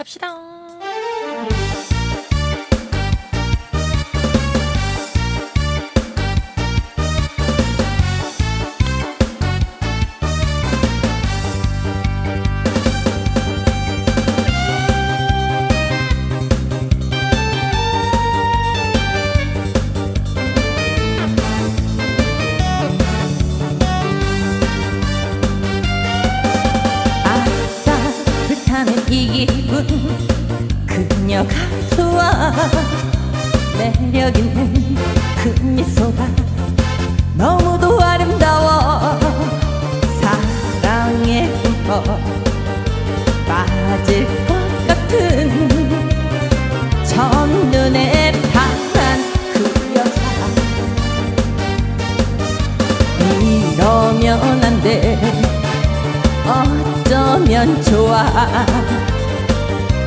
갑시다. 기분 그녀가 좋아. 매력 있는 그 미소가 너무도 아름다워. 사랑에 흠뻑 빠질 것 같은 첫눈에 반한 그 여자. 이러면 안돼. 어쩌면 좋아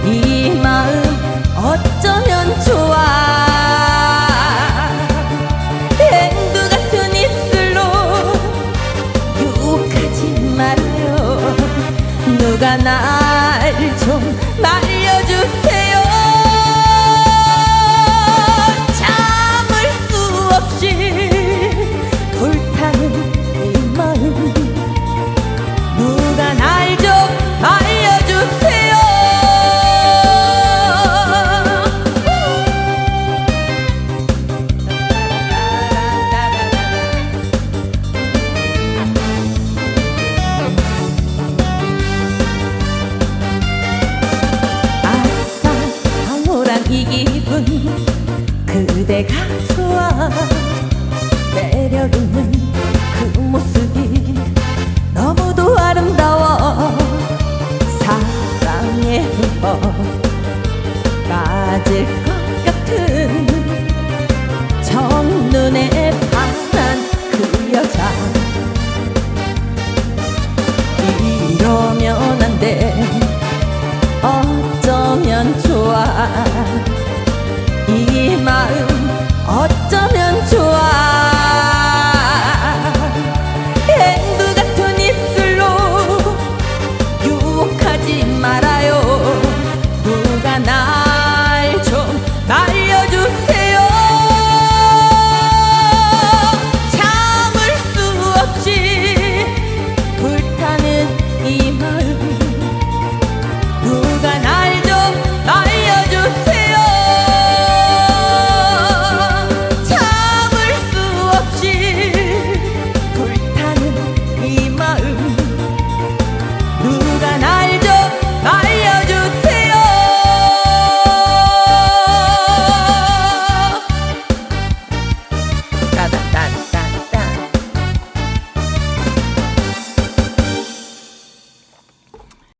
이 마음 어쩌면 좋아? 앵두 같은 입술로 욕하지 말아요. 누가 날 좀 말려주세요 기분 그대가 좋아 매력 있는 그 모습이 너무도 아름다워. 사랑에 흠뻑 빠질 것 같은 첫눈에 nai trộm tay